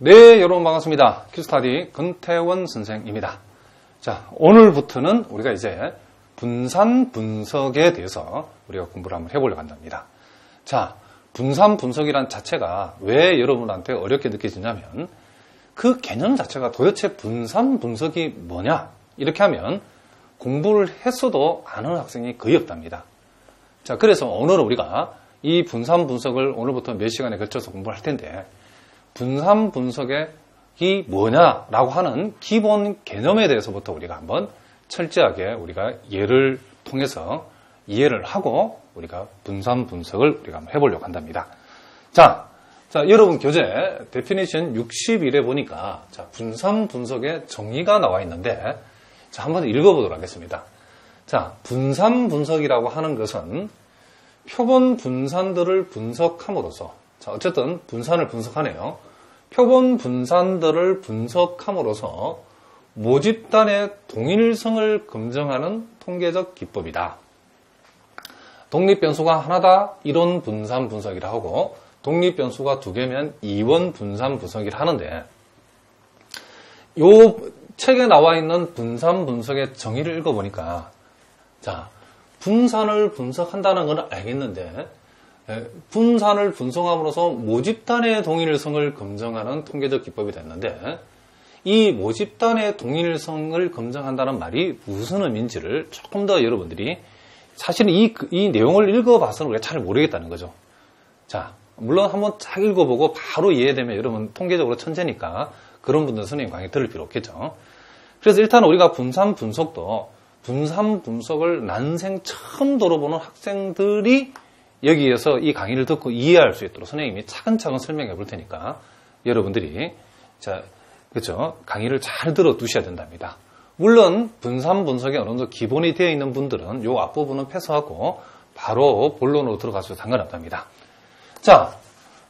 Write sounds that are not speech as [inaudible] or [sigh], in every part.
네, 여러분 반갑습니다. 큐스타디 근태원 선생입니다. 자, 오늘부터는 우리가 이제 분산 분석에 대해서 우리가 공부를 한번 해보려고 한답니다. 자, 분산 분석이란 자체가 왜 여러분한테 어렵게 느껴지냐면 그 개념 자체가 도대체 분산 분석이 뭐냐? 이렇게 하면 공부를 했어도 아는 학생이 거의 없답니다. 자, 그래서 오늘은 우리가 이 분산 분석을 오늘부터 몇 시간에 걸쳐서 공부를 할 텐데 분산 분석이 뭐냐라고 하는 기본 개념에 대해서부터 우리가 한번 철저하게 우리가 예를 통해서 이해를 하고 우리가 분산 분석을 우리가 한번 해보려고 한답니다. 자, 자 여러분 교재 데피니션 61에 보니까 자, 분산 분석의 정의가 나와 있는데 자, 한번 읽어보도록 하겠습니다. 자, 분산 분석이라고 하는 것은 표본 분산들을 분석함으로써 자, 어쨌든 분산을 분석하네요. 표본 분산들을 분석함으로써 모집단의 동일성을 검증하는 통계적 기법이다. 독립 변수가 하나다 이론 분산 분석이라 하고 독립 변수가 두 개면 이원 분산 분석이라 하는데 요 책에 나와 있는 분산 분석의 정의를 읽어보니까 자 분산을 분석한다는 건 알겠는데 분산을 분석함으로써 모집단의 동일성을 검증하는 통계적 기법이 됐는데 이 모집단의 동일성을 검증한다는 말이 무슨 의미인지를 조금 더 여러분들이 사실은 이, 이 내용을 읽어봐서는 우리가 잘 모르겠다는 거죠. 자, 물론 한번 쫙 읽어보고 바로 이해되면 여러분 통계적으로 천재니까 그런 분들 선생님 강의 들을 필요 없겠죠. 그래서 일단 우리가 분산 분석도 분산 분석을 난생 처음 들어보는 학생들이 여기에서 이 강의를 듣고 이해할 수 있도록 선생님이 차근차근 설명해 볼 테니까 여러분들이 자, 그죠? 강의를 잘 들어 두셔야 된답니다. 물론 분산 분석이 어느 정도 기본이 되어 있는 분들은 요 앞부분은 패스하고 바로 본론으로 들어가셔도 상관없답니다. 자,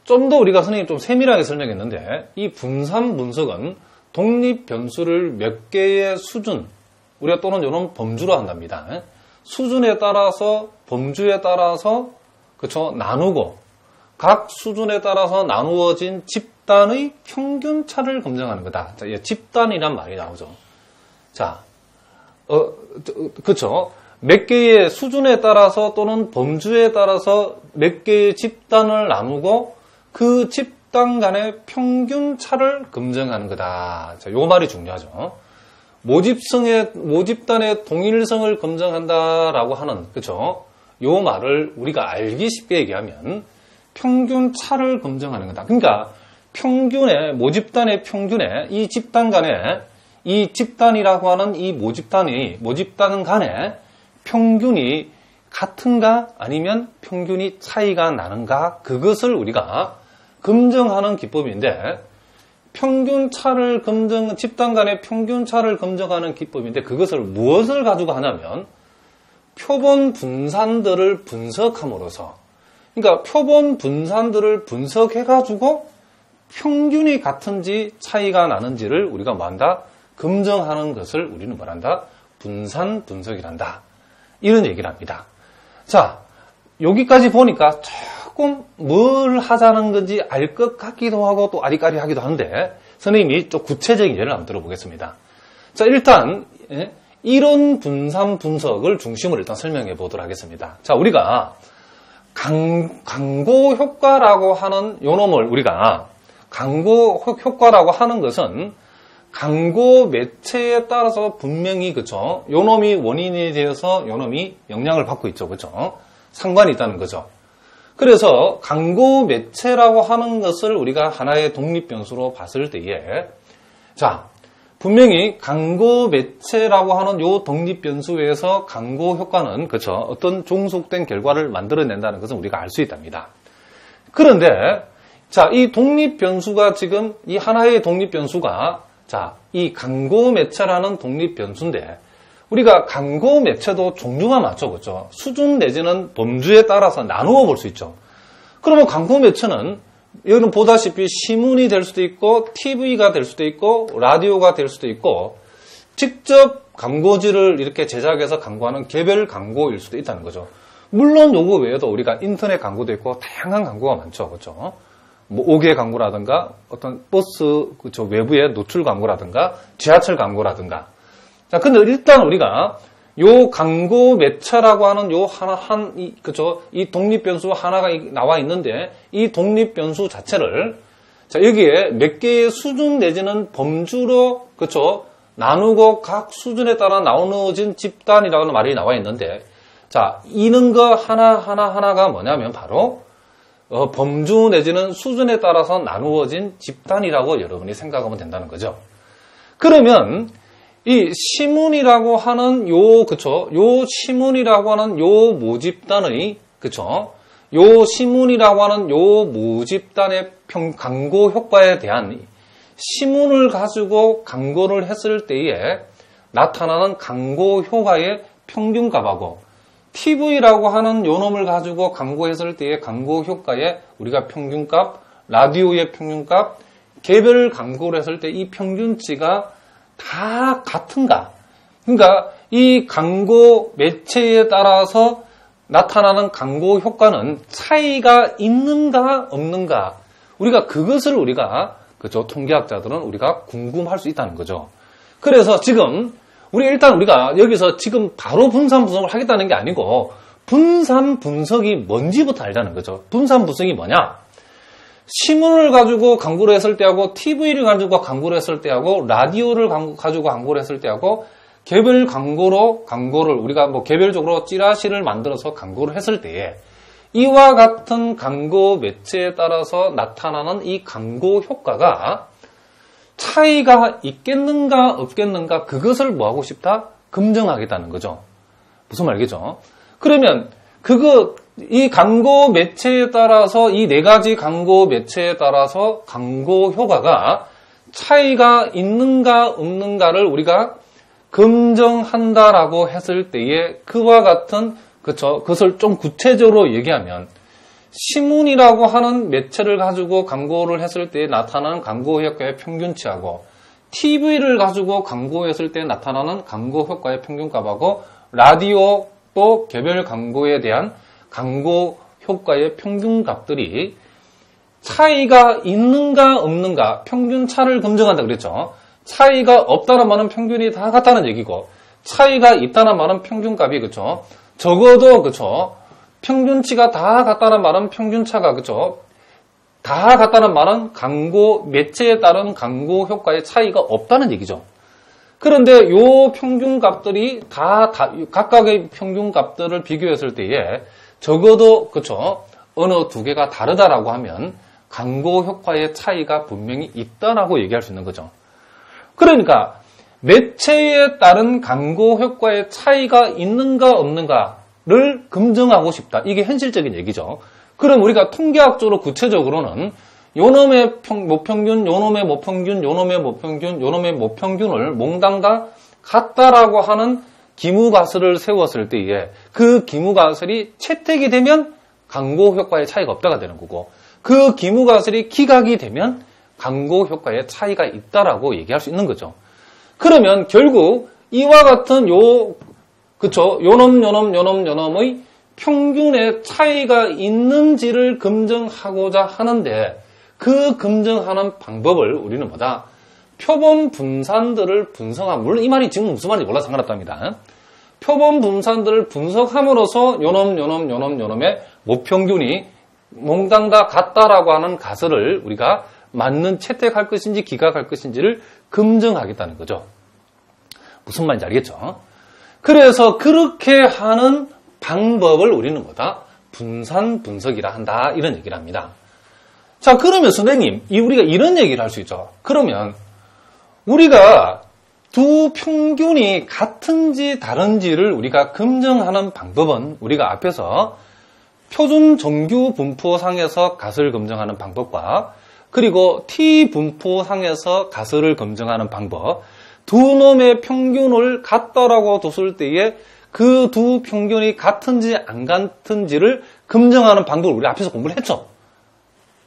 좀 더 우리가 선생님 좀 세밀하게 설명했는데 이 분산 분석은 독립 변수를 몇 개의 수준 우리가 또는 이런 범주로 한답니다. 수준에 따라서 범주에 따라서 그쵸 나누고 각 수준에 따라서 나누어진 집단의 평균차를 검증하는 거다. 자, 집단이란 말이 나오죠. 자, 어, 그쵸. 몇 개의 수준에 따라서 또는 범주에 따라서 몇 개의 집단을 나누고 그 집단 간의 평균차를 검증하는 거다. 자, 요 말이 중요하죠. 모집성의, 모집단의 동일성을 검증한다라고 하는, 그쵸. 요 말을 우리가 알기 쉽게 얘기하면 평균 차를 검증하는 거다. 그러니까 평균의 모집단의 평균에 이 집단 간에 이 집단이라고 하는 이 모집단이 모집단 간에 평균이 같은가 아니면 평균이 차이가 나는가 그것을 우리가 검증하는 기법인데 평균 차를 검증 집단 간의 평균 차를 검증하는 기법인데 그것을 무엇을 가지고 하냐면 표본 분산들을 분석함으로써 그러니까 표본 분산들을 분석해 가지고 평균이 같은지 차이가 나는지를 우리가 뭐한다? 검증하는 것을 우리는 뭐란다? 분산 분석이란다. 이런 얘기를 합니다. 자, 여기까지 보니까 조금 뭘 하자는 건지 알 것 같기도 하고 또 아리까리 하기도 한데 선생님이 좀 구체적인 예를 한번 들어보겠습니다. 자, 일단 예? 이런 분산 분석을 중심으로 일단 설명해 보도록 하겠습니다. 자, 우리가 강, 광고 효과라고 하는 요놈을 우리가 광고 효과라고 하는 것은 광고 매체에 따라서 분명히 그죠. 요놈이 원인이 되어서 요놈이 영향을 받고 있죠. 그죠. 상관이 있다는 거죠. 그래서 광고 매체라고 하는 것을 우리가 하나의 독립 변수로 봤을 때에 자, 분명히 광고 매체라고 하는 요 독립 변수에서 광고 효과는 그렇죠. 어떤 종속된 결과를 만들어낸다는 것은 우리가 알 수 있답니다. 그런데 자, 이 독립 변수가 지금 이 하나의 독립 변수가 자, 이 광고 매체라는 독립 변수인데 우리가 광고 매체도 종류가 많죠. 그렇죠? 수준 내지는 범주에 따라서 나누어 볼 수 있죠. 그러면 광고 매체는 여러분 보다시피 신문이 될 수도 있고 TV가 될 수도 있고 라디오가 될 수도 있고 직접 광고지를 이렇게 제작해서 광고하는 개별 광고일 수도 있다는 거죠. 물론 요거 외에도 우리가 인터넷 광고도 있고 다양한 광고가 많죠. 그렇죠? 뭐 5개 광고라든가 어떤 버스 그저 외부의 노출 광고라든가 지하철 광고라든가 자 근데 일단 우리가 요 광고 매체라고 하는 요 하나 한 이, 그죠 이 독립 변수 하나가 나와 있는데 이 독립 변수 자체를 자 여기에 몇 개의 수준 내지는 범주로 그죠 나누고 각 수준에 따라 나누어진 집단이라는 말이 나와 있는데 자 이는 거 하나 하나 하나가 뭐냐면 바로 어, 범주 내지는 수준에 따라서 나누어진 집단이라고 여러분이 생각하면 된다는 거죠. 그러면 이 시문이라고 하는 요 그쵸? 요 시문이라고 하는 요 모집단의 그쵸 요 시문이라고 하는 요 모집단의 평, 광고 효과에 대한 시문을 가지고 광고를 했을 때에 나타나는 광고 효과의 평균 값하고 TV라고 하는 요놈을 가지고 광고했을 때의 광고 효과에 우리가 평균 값, 라디오의 평균 값, 개별 광고를 했을 때 이 평균치가 다 같은가? 그러니까 이 광고 매체에 따라서 나타나는 광고 효과는 차이가 있는가 없는가? 우리가 그것을 우리가 그죠 통계학자들은 우리가 궁금할 수 있다는 거죠. 그래서 지금 우리 일단 우리가 여기서 지금 바로 분산 분석을 하겠다는 게 아니고 분산 분석이 뭔지부터 알자는 거죠. 분산 분석이 뭐냐? 신문을 가지고 광고를 했을 때하고 TV를 가지고 광고를 했을 때하고 라디오를 가지고 광고를 했을 때하고 개별 광고로 광고를 우리가 뭐 개별적으로 찌라시를 만들어서 광고를 했을 때에 이와 같은 광고 매체에 따라서 나타나는 이 광고 효과가 차이가 있겠는가 없겠는가 그것을 뭐 하고 싶다? 검증하겠다는 거죠. 무슨 말이겠죠? 그러면 그거 이 광고 매체에 따라서 이 네 가지 광고 매체에 따라서 광고 효과가 차이가 있는가 없는가를 우리가 검증한다라고 했을 때에 그와 같은 그쵸 그것을 좀 구체적으로 얘기하면 신문이라고 하는 매체를 가지고 광고를 했을 때 나타나는 광고 효과의 평균치하고 TV를 가지고 광고했을 때 나타나는 광고 효과의 평균값하고 라디오 또 개별 광고에 대한 광고 효과의 평균값들이 차이가 있는가 없는가 평균 차를 검증한다 그랬죠. 차이가 없다는 말은 평균이 다 같다는 얘기고 차이가 있다는 말은 평균값이 그렇죠. 적어도 그렇죠. 평균치가 다 같다는 말은 평균차가 그죠? 다 같다는 말은 광고 매체에 따른 광고 효과의 차이가 없다는 얘기죠. 그런데 요 평균값들이 다, 다 각각의 평균값들을 비교했을 때에 적어도 그죠? 어느 두 개가 다르다라고 하면 광고 효과의 차이가 분명히 있다라고 얘기할 수 있는 거죠. 그러니까 매체에 따른 광고 효과의 차이가 있는가 없는가 를 검증하고 싶다. 이게 현실적인 얘기죠. 그럼 우리가 통계학적으로 구체적으로는 요놈의 평, 모평균, 요놈의 모평균, 요놈의 모평균, 요놈의 모평균을 몽당 다 같다라고 하는 기무가설을 세웠을 때에 그 기무가설이 채택이 되면 광고 효과의 차이가 없다가 되는 거고 그 기무가설이 기각이 되면 광고 효과의 차이가 있다라고 얘기할 수 있는 거죠. 그러면 결국 이와 같은 요 그쵸? 요놈, 요놈, 요놈, 요놈의 평균의 차이가 있는지를 검증하고자 하는데 그 검증하는 방법을 우리는 뭐다? 표본 분산들을 분석함. 물론 이 말이 지금 무슨 말인지 몰라 상관없답니다. 표본 분산들을 분석함으로써 요놈, 요놈, 요놈, 요놈의 모평균이 몽땅 다 같다라고 하는 가설을 우리가 맞는 채택할 것인지 기각할 것인지를 검증하겠다는 거죠. 무슨 말인지 알겠죠? 그래서 그렇게 하는 방법을 우리는 뭐다? 분산 분석이라 한다. 이런 얘기를 합니다. 자, 그러면 선생님, 우리가 이런 얘기를 할 수 있죠. 그러면 우리가 두 평균이 같은지 다른지를 우리가 검증하는 방법은 우리가 앞에서 표준 정규 분포상에서 가설을 검증하는 방법과 그리고 T 분포상에서 가설을 검증하는 방법 두 놈의 평균을 같다라고 뒀을 때에 그 두 평균이 같은지 안 같은지를 검증하는 방법을 우리 앞에서 공부를 했죠.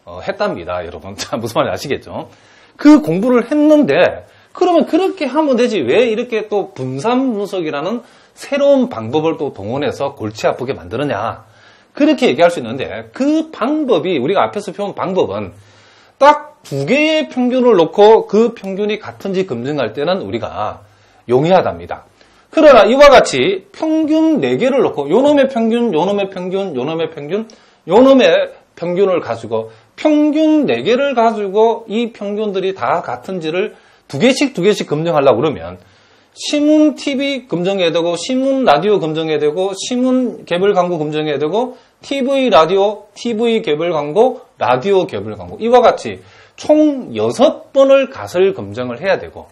어, 했답니다, 여러분. [laughs] 자, 무슨 말인지 아시겠죠? 그 공부를 했는데, 그러면 그렇게 하면 되지. 왜 이렇게 또 분산 분석이라는 새로운 방법을 또 동원해서 골치 아프게 만들었냐. 그렇게 얘기할 수 있는데, 그 방법이, 우리가 앞에서 배운 방법은 딱 두 개의 평균을 놓고 그 평균이 같은지 검증할 때는 우리가 용이하답니다. 그러나 이와 같이 평균 4개를 놓고 요놈의 평균, 요놈의 평균, 요놈의 평균, 요놈의 평균을 가지고 평균 4개를 가지고 이 평균들이 다 같은지를 두 개씩 두 개씩 검증하려고 그러면 신문 TV 검증해야 되고 신문 라디오 검증해야 되고 신문 개별 광고 검증해야 되고 TV 라디오, TV 개별 광고, 라디오 개별 광고 이와 같이 총 6번을 가설 검증을 해야 되고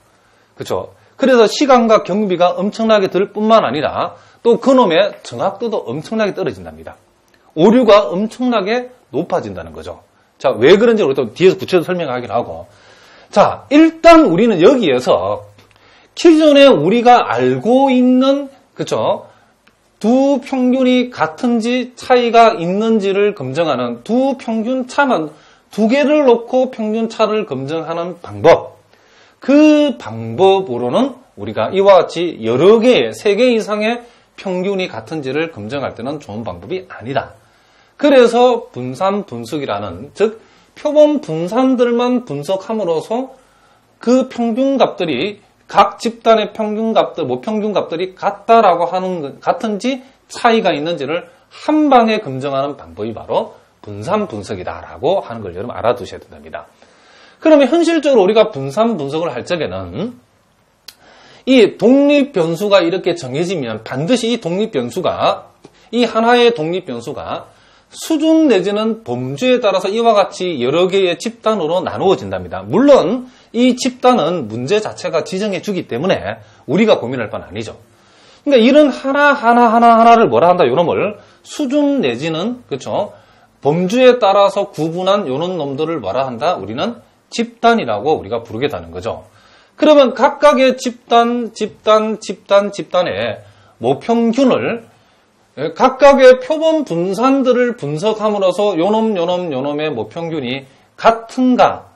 그렇죠? 그래서 시간과 경비가 엄청나게 들 뿐만 아니라 또 그놈의 정확도도 엄청나게 떨어진답니다. 오류가 엄청나게 높아진다는 거죠. 자, 왜 그런지 우리 또 뒤에서 구체적으로 설명하긴 하고. 자, 일단 우리는 여기에서 기존에 우리가 알고 있는, 그쵸? 두 평균이 같은지 차이가 있는지를 검증하는 두 평균 차만 두 개를 놓고 평균 차를 검증하는 방법. 그 방법으로는 우리가 이와 같이 여러 개의, 세 개 이상의 평균이 같은지를 검증할 때는 좋은 방법이 아니다. 그래서 분산 분석이라는, 즉, 표본 분산들만 분석함으로써 그 평균값들이 각 집단의 평균값들, 모평균값들이 같다라고 하는, 같은지 차이가 있는지를 한 방에 검증하는 방법이 바로 분산 분석이다라고 하는 걸 여러분 알아두셔야 된답니다. 그러면 현실적으로 우리가 분산 분석을 할 적에는 이 독립 변수가 이렇게 정해지면 반드시 이 독립 변수가 이 하나의 독립 변수가 수준 내지는 범주에 따라서 이와 같이 여러 개의 집단으로 나누어진답니다. 물론 이 집단은 문제 자체가 지정해 주기 때문에 우리가 고민할 건 아니죠. 그러니까 이런 하나 하나 하나 하나를 뭐라 한다 요놈을 수준 내지는 그렇죠 범주에 따라서 구분한 요런 놈들을 뭐라 한다 우리는 집단이라고 우리가 부르게 되는 거죠. 그러면 각각의 집단, 집단, 집단, 집단의 모평균을 각각의 표본 분산들을 분석함으로써 요놈, 요놈, 요놈의 모평균이 같은가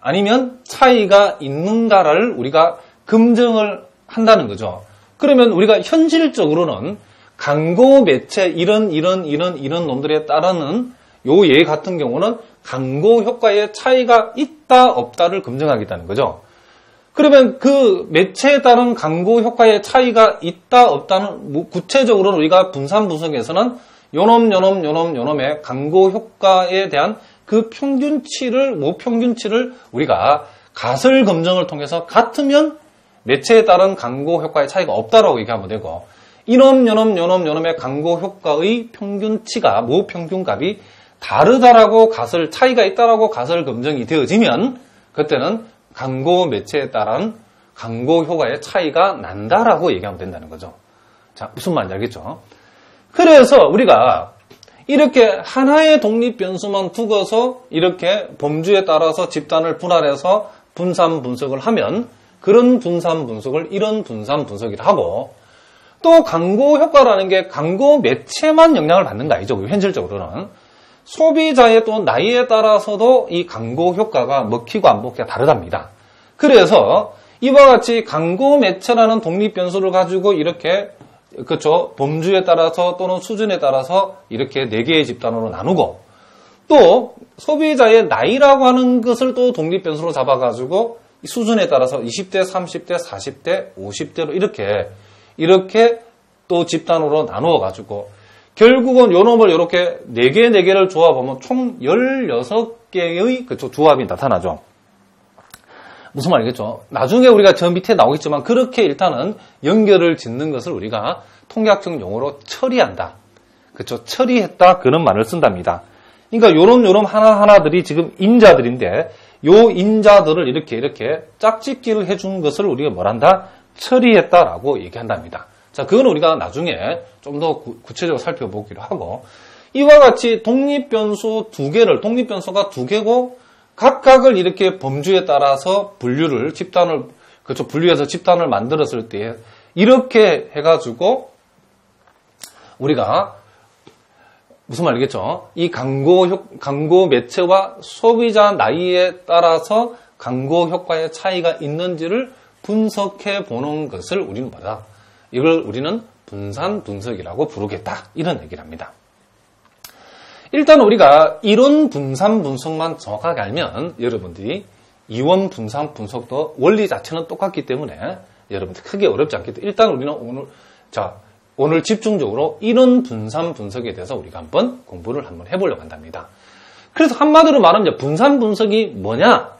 아니면 차이가 있는가를 우리가 검증을 한다는 거죠. 그러면 우리가 현실적으로는 강고 매체 이런 이런 이런 이런 놈들에 따르는 요 예 같은 경우는 강고 효과의 차이가 있다 없다를 검증하겠다는 거죠. 그러면 그 매체에 따른 강고 효과의 차이가 있다 없다는 뭐 구체적으로는 우리가 분산 분석에서는 요놈 요놈 요놈 요놈의 강고 효과에 대한 그 평균치를 모평균치를 우리가 가설 검증을 통해서 같으면 매체에 따른 강고 효과의 차이가 없다라고 얘기하면 되고 이놈 요놈 요놈 요놈의 강고 효과의 평균치가 모평균값이 다르다라고 가설 차이가 있다라고 가설 검증이 되어지면 그때는 강고 매체에 따른 강고 효과의 차이가 난다라고 얘기하면 된다는 거죠. 자, 무슨 말인지 알겠죠? 그래서 우리가 이렇게 하나의 독립 변수만 두고서 이렇게 범주에 따라서 집단을 분할해서 분산 분석을 하면 그런 분산 분석을 이런 분산 분석이라 하고 또 강고 효과라는 게 강고 매체만 영향을 받는 거 아니죠. 현실적으로는. 소비자의 또 나이에 따라서도 이 광고 효과가 먹히고 안 먹히가 다르답니다. 그래서 이와 같이 광고 매체라는 독립 변수를 가지고 이렇게 그렇죠 범주에 따라서 또는 수준에 따라서 이렇게 네 개의 집단으로 나누고 또 소비자의 나이라고 하는 것을 또 독립 변수로 잡아가지고 수준에 따라서 20대, 30대, 40대, 50대로 이렇게 이렇게 또 집단으로 나누어 가지고 결국은 요 놈을 이렇게 4개, 4개를 조합하면 총 16개의 그 조합이 나타나죠. 무슨 말이겠죠? 나중에 우리가 저 밑에 나오겠지만 그렇게 일단은 연결을 짓는 것을 우리가 통계학적 용어로 처리한다. 그렇죠? 처리했다 그런 말을 쓴답니다. 그러니까 요런 요런 하나하나들이 지금 인자들인데 요 인자들을 이렇게 이렇게 짝짓기를 해준 것을 우리가 뭘한다? 처리했다라고 얘기한답니다. 자, 그건 우리가 나중에 좀 더 구체적으로 살펴보기로 하고 이와 같이 독립 변수 두 개를 독립 변수가 두 개고 각각을 이렇게 범주에 따라서 분류를 집단을 그렇죠 분류해서 집단을 만들었을 때 이렇게 해가지고 우리가 무슨 말이겠죠? 이 광고 효, 광고 매체와 소비자 나이에 따라서 광고 효과의 차이가 있는지를 분석해 보는 것을 우리는 뭐다? 이걸 우리는 분산 분석이라고 부르겠다. 이런 얘기를 합니다. 일단 우리가 이론 분산 분석만 정확하게 알면 여러분들이 이원 분산 분석도 원리 자체는 똑같기 때문에 여러분들 크게 어렵지 않기 때문에 일단 우리는 오늘 자 오늘 집중적으로 이론 분산 분석에 대해서 우리가 한번 공부를 한번 해보려고 한답니다. 그래서 한마디로 말하면 분산 분석이 뭐냐?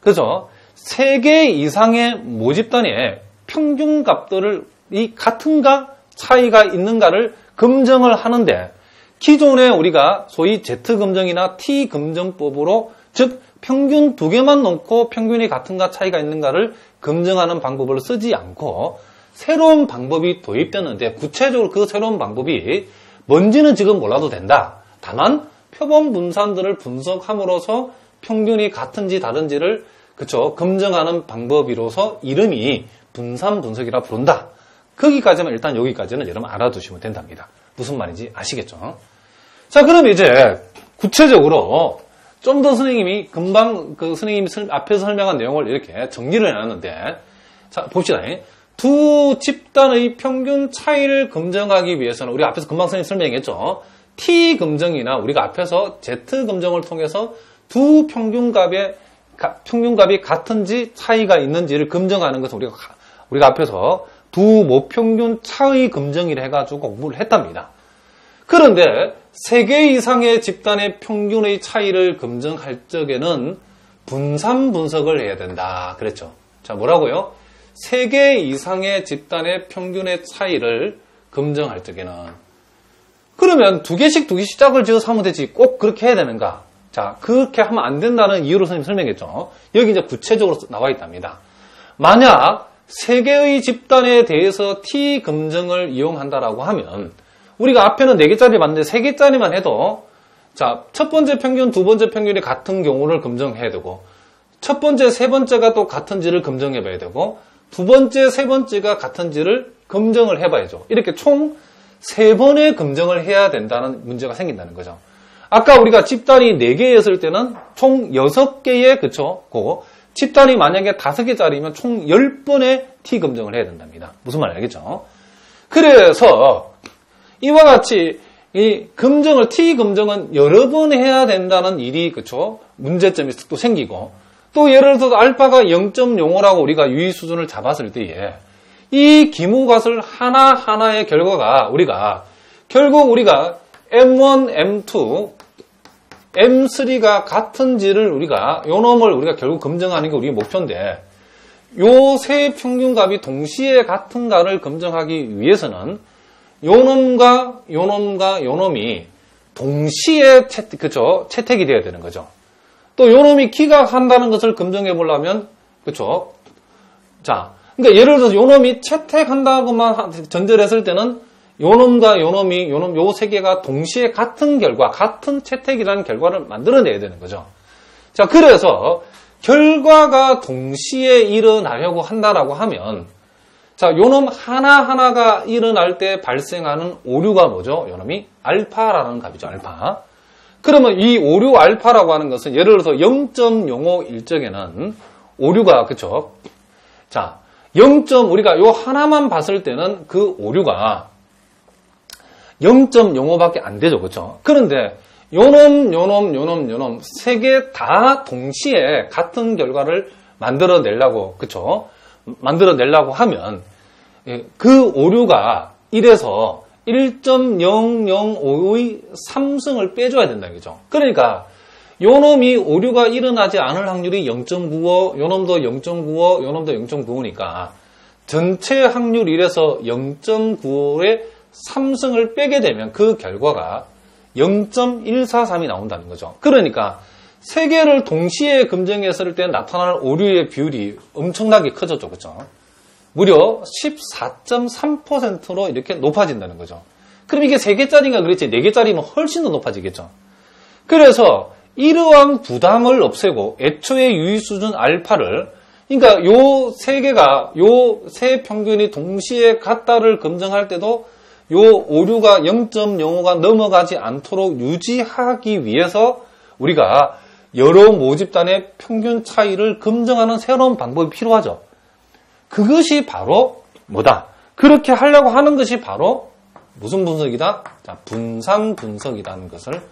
그죠? 세 개 이상의 모집 단위의 평균 값들을 이 같은가 차이가 있는가를 검증을 하는데 기존에 우리가 소위 Z 검증이나 T 검증법으로 즉 평균 두 개만 놓고 평균이 같은가 차이가 있는가를 검증하는 방법을 쓰지 않고 새로운 방법이 도입되는데 구체적으로 그 새로운 방법이 뭔지는 지금 몰라도 된다. 다만 표본 분산들을 분석함으로써 평균이 같은지 다른지를 그쵸 검증하는 방법이로서 이름이 분산 분석이라 부른다. 거기까지만 일단 여기까지는 여러분 알아두시면 된답니다. 무슨 말인지 아시겠죠? 자, 그럼 이제 구체적으로 좀 더 선생님이 금방 그 선생님이 앞에서 설명한 내용을 이렇게 정리를 해놨는데 자, 봅시다. 두 집단의 평균 차이를 검증하기 위해서는 우리 앞에서 금방 선생님 설명했죠. T 검증이나 우리가 앞에서 Z 검증을 통해서 두 평균값의 평균값이 같은지 차이가 있는지를 검증하는 것은 우리가 우리가 앞에서 두 모평균 차의 검증이라 해가지고 공부를 했답니다. 그런데 세 개 이상의 집단의 평균의 차이를 검증할 적에는 분산 분석을 해야 된다. 그랬죠. 자, 뭐라고요? 세 개 이상의 집단의 평균의 차이를 검증할 적에는 그러면 두 개씩 두 개씩 짝을 지어서 하면 되지 꼭 그렇게 해야 되는가? 자, 그렇게 하면 안 된다는 이유로 선생님 설명했죠. 여기 이제 구체적으로 나와 있답니다. 만약 세 개의 집단에 대해서 T 검증을 이용한다라고 하면 우리가 앞에는 4개짜리 맞는데 3개짜리만 해도 자, 첫 번째 평균, 두 번째 평균이 같은 경우를 검증해야 되고 첫 번째, 세 번째가 또 같은지를 검증해 봐야 되고 두 번째, 세 번째가 같은지를 검증을 해 봐야죠. 이렇게 총 세 번의 검증을 해야 된다는 문제가 생긴다는 거죠. 아까 우리가 집단이 4개였을 때는 총 6개의 그쵸? 고 집단이 만약에 5개짜리면 총 10번의 T 검증을 해야 된답니다. 무슨 말 알겠죠? 그래서 이와 같이 이 검증을 T 검증은 여러 번 해야 된다는 일이 그쵸 문제점이 또 생기고 또 예를 들어서 알파가 0.05라고 우리가 유의 수준을 잡았을 때에 이 기무값을 하나 하나의 결과가 우리가 결국 우리가 M1, M2, M3가 같은지를 우리가 요 놈을 우리가 결국 검증하는 게 우리의 목표인데 요 세 평균값이 동시에 같은가를 검증하기 위해서는 요 놈과 요 놈과 요 놈이 동시에 채, 그죠? 채택이 돼야 되는 거죠. 또 요 놈이 기각한다는 것을 검증해 보려면 그렇죠? 자, 그러니까 예를 들어서 요 놈이 채택한다고만 전제했을 때는 요놈과 요놈이 요놈 요 세 개가 동시에 같은 결과, 같은 채택이라는 결과를 만들어내야 되는 거죠. 자, 그래서 결과가 동시에 일어나려고 한다라고 하면 자, 요놈 하나하나가 일어날 때 발생하는 오류가 뭐죠? 요놈이 알파라는 값이죠, 알파. 그러면 이 오류 알파라고 하는 것은 예를 들어서 0.05 일정에는 오류가, 그쵸? 자, 0. 우리가 요 하나만 봤을 때는 그 오류가 0.05밖에 안 되죠, 그쵸? 그런데 요놈, 요놈, 요놈, 요놈 세 개 다 동시에 같은 결과를 만들어내려고, 그쵸? 만들어내려고 하면 예, 그 오류가 1에서 1.005의 3승을 빼줘야 된다는 거죠. 그러니까 요놈이 오류가 일어나지 않을 확률이 0.95, 요놈도 0.95, 요놈도 0.95니까 전체 확률 1에서 0.95의 3승을 빼게 되면 그 결과가 0.143이 나온다는 거죠. 그러니까 세 개를 동시에 검증했을 때 나타날 오류의 비율이 엄청나게 커졌죠. 그렇죠? 무려 14.3%로 이렇게 높아진다는 거죠. 그럼 이게 3개짜리인가 그랬지 4개짜리면 훨씬 더 높아지겠죠. 그래서 이러한 부담을 없애고 애초에 유의 수준 알파를 그러니까 요 세 개가 요 세 평균이 동시에 같다를 검증할 때도 요 오류가 0.05가 넘어가지 않도록 유지하기 위해서 우리가 여러 모집단의 평균 차이를 검증하는 새로운 방법이 필요하죠. 그것이 바로 뭐다? 그렇게 하려고 하는 것이 바로 무슨 분석이다? 자, 분산 분석이라는 것을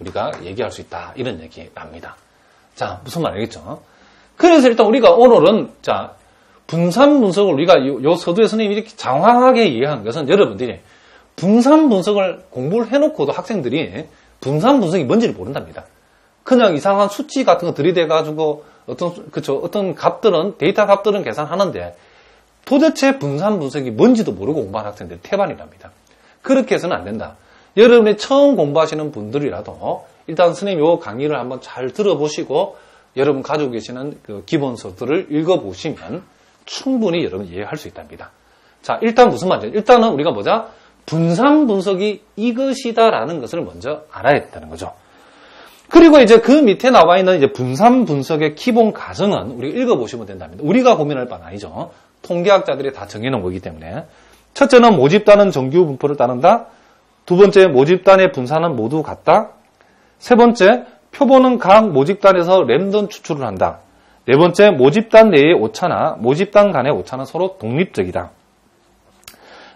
우리가 얘기할 수 있다. 이런 얘기랍니다. 자, 무슨 말 알겠죠? 그래서 일단 우리가 오늘은, 자, 분산 분석을 우리가 요, 요 서두에 선생님이 이렇게 장황하게 이해하는 것은 여러분들이 분산 분석을 공부를 해놓고도 학생들이 분산 분석이 뭔지를 모른답니다. 그냥 이상한 수치 같은 거 들이대가지고 어떤, 그쵸, 어떤 값들은, 데이터 값들은 계산하는데 도대체 분산 분석이 뭔지도 모르고 공부하는 학생들이 태반이랍니다. 그렇게 해서는 안 된다. 여러분이 처음 공부하시는 분들이라도 일단 선생님 요 강의를 한번 잘 들어보시고 여러분 가지고 계시는 그 기본서들을 읽어보시면 충분히 여러분 이해할 수 있답니다. 자, 일단 무슨 말이죠? 일단은 우리가 뭐자? 분산 분석이 이것이다라는 것을 먼저 알아야 된다는 거죠. 그리고 이제 그 밑에 나와 있는 이제 분산 분석의 기본 가정은 우리가 읽어보시면 된답니다. 우리가 고민할 바는 아니죠. 통계학자들이 다 정해놓은 거기 때문에. 첫째는 모집단은 정규 분포를 따른다. 두 번째, 모집단의 분산은 모두 같다. 세 번째, 표본은 각 모집단에서 랜덤 추출을 한다. 네 번째, 모집단 내의 오차나 모집단 간의 오차는 서로 독립적이다.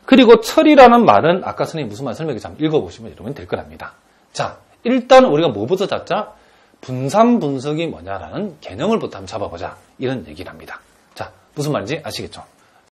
그리고 철이라는 말은 아까 선생님 무슨 말 설명해 잠 읽어보시면 여러분 될 거랍니다. 자, 일단 우리가 뭐부터 잡자? 분산 분석이 뭐냐라는 개념을부터 한번 잡아보자. 이런 얘기를 합니다. 자, 무슨 말인지 아시겠죠?